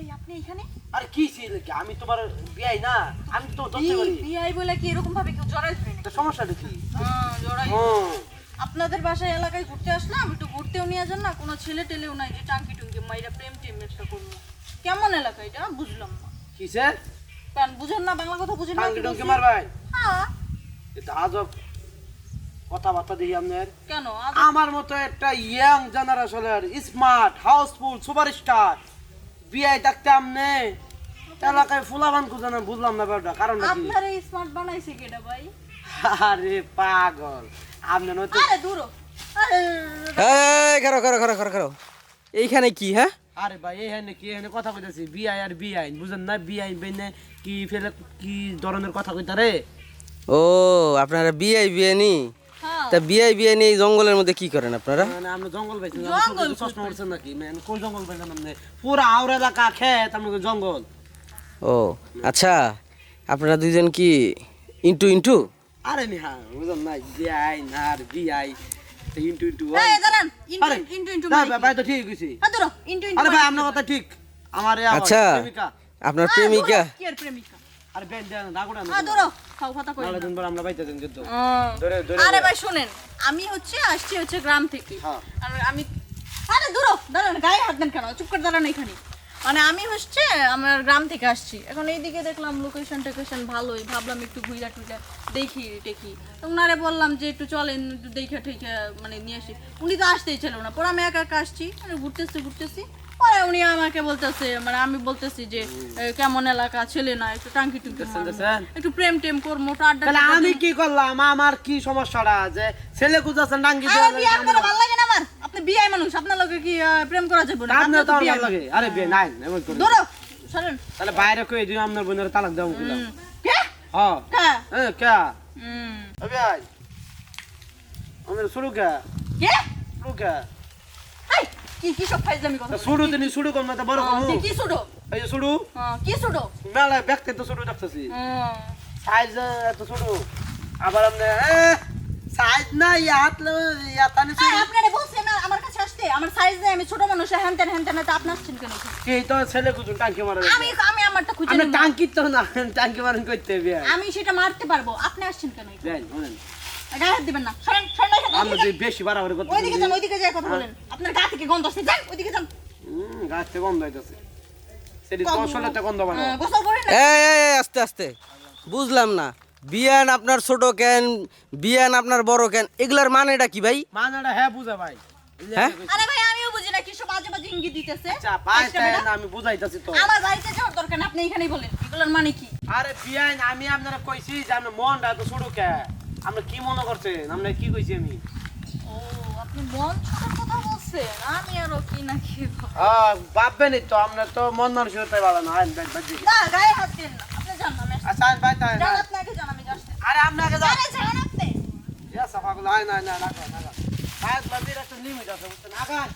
বিয়ে আপনি এখানে? আরে কি ছিল কি আমি তোমার বিয়াই না। আমি তো ধরতে পারি বিয়ে বলে কি এরকম ভাবে কেউ জড়াই ধরে তো সমস্যাটা কি হ্যাঁ জড়াই আপনাদের বাসায় এলাকায় ঘুরতে আসলাম একটু ঘুরতেও নিয়ে যান না কোনো ছেলে টেলেও নাই যে টাঙ্কি টুঙ্কি মাইরা প্রেম টেম একটা করব কেমন এলাকা এটা? বুঝলাম না। কিসে কারণ বুঝেন না বাংলা কথা বুঝেন না টাঙ্কি কি টুঙ্কি বলছি? মারবাই? হ্যাঁ। এটা আজব কথাবার্তা দেখি আপনার কেন? আমার মতো একটা ইয়াং জেনারেশনের স্মার্ট হাউসফুল সুপার সুপারস্টার বিয়াই থাকতে আমনে? এলাকায় ফুলাবান খুঁজে না বুঝলাম না ব্যাপারটা কারণ আপনার এই স্মার্ট বানাইছে কেটা ভাই? আরে পাগল আপনি নয়তো আরে দূর। আরে এই খারো খারো খারো খারো খারো এইখানে কি হ্যাঁ? আরে ভাই এখানে কি এখানে কথা কইতাছি বিআই আর বিআইন বুঝেন না বিআইন বেনে কি ফেলে কি ধরনের কথা কইতারে? ও আপনারা বিয়ে বিয়ে নি? তা বিয়ে বিয়ে নি এই জঙ্গলের মধ্যে কি করেন আপনারা? মানে আমরা জঙ্গল পাইছি জঙ্গল নাকি মানে কোন জঙ্গল পাইছেন আপনি পুরা আউর এলাকা খেত আমাকে জঙ্গল। ও আচ্ছা আপনারা দুইজন কি ইন্টু ইন্টু? আরে নিহা বুঝেন না বিআইন আর বিআই ইন্টু ইন্টু এই আরে ইন্টু ইন্টু ইন্টু না, ভাই তো ঠিক কইছি। হ্যাঁ দূর ইন্টু ইন্টু আরে ভাই আপনার কথা ঠিক। আমার আচ্ছা আপনার প্রেমিকা। কি আর প্রেমিকা? আরে দেন হ্যাঁ দূর খাও কথা কই নালে দিন পর আমরা বাইতে দেন কিন্তু ধরে ধরে। আরে ভাই শুনেন আমি হচ্ছে আসছি হচ্ছে গ্রাম থেকে। হ্যাঁ। আর আমি আরে দাঁড়ান গায়ে হাত দেন কেন? চুপ করে দাঁড়ান এখানে। মানে আমি হচ্ছে আমার গ্রাম থেকে আসছি। এখন এইদিকে দেখলাম লোকেশন টোকেশন ভালোই। ভাবলাম একটু ঘুইরা টুইরা দেখি দেখি ওনারে বললাম যে একটু চলেন দেখে ঠেকে মানে নিয়ে আসি। উনি তো আসতেই ছিল না। পরে আমি একা একা আসছি মানে ঘুরতেছি ঘুরতেছি। পরে উনি আমাকে বলতেছে মানে আমি বলতেছি যে কেমন এলাকা ছেলে না একটু টাঙ্কি টুঙ্কি। একটু প্রেম টেম করব তাহলে আমি কি করলাম? আমার কি সমস্যাটা? যে ছেলে বিয়ে আপনার ভালো লাগে না আমার? আপনি বিয়ে মানুষ আপনার লগে কি প্রেম করা যাবে না? আপনার তো ভালো লাগে। আরে বিয়ে নাই এমন করে ধরো সরেন। তাহলে বাইরে কই দিও আপনার বোনের তালাক দাও হুম। কে? হ্যাঁ কে? এ কে? হুম। আবে আই আমাদের শুরু কে? কে? শুরু কে? কি কি সব ফাইজলামি কথা শুরু দিন শুরু করম না বড় হ্যাঁ, কি- এই হ্যাঁ, কি সুডো মেলা ব্যক্তি তো শুরু দেখতেছি। সাইজ এত শুরু। আবার আপনি সাইজ না ইয়াত ইয়াত আনি আপনারে বলছি না আমার কাছে আসতে। আমার সাইজ নেই আমি ছোট মানুষ হ্যান তেন হ্যান তেন তো আপনি আসছেন কেন? কি তো ছেলে খুঁজুন টাঙ্কি মারা আমি আমি আমারটা খুঁজে টাঙ্কি তো না টাঙ্কি মারেন করতে বিয়ে আমি সেটা মারতে পারব। আপনি আসছেন কেন? দেন গায়ে হাত দিবেন না। সরেন সরেন এখানে, যে বেশি বাড়াবাড়ি করতে ওইদিকে যান ওইদিকে যাই কথা বলেন। আপনার গা থেকে গন্ধ আসছে যান ওইদিকে যান। হুম গাছ থেকে গন্ধ হইতেছে সেটি তো গন্ধ বানাও গোসল করেন এই এই, এই, আস্তে আস্তে। বুঝলাম না। বিয়ান আপনার ছোট কেন? বিয়ান আপনার বড় কেন? এগুলার মানেটা কি ভাই? মানাটা হ্যাঁ বুঝা ভাই। হ্যাঁ? আরে ভাই আমিও বুঝি না কি সব বাজে ইঙ্গিত দিতেছে? আচ্ছা না আমি বুঝাইতাছি তো। আমার বাড়িতে যাওয়ার দরকার আপনি এখানেই বলেন এগুলোর মানে কি? আরে বিয়াইন আমি আপনারা কইছি যে আপনার মনটা তো শুরু কে? আপনি কি মনে করছেন? আপনি কি কইছি আমি? ও আপনি মন ছোটার কথা বলছেন আমি আরও কি না কি ভাববেন তো তো মন ভালো না। আইন বাইট বাজি না গায়ে হাত দেন না আপনি না আচ্ছা আইন বাইট আইন যান আপনি আগে যান আমি যাচ্ছি। আরে আপনি ইয়া সাফা গুলো বাজির একটা লিমিট আছে বুঝছেন? আগান।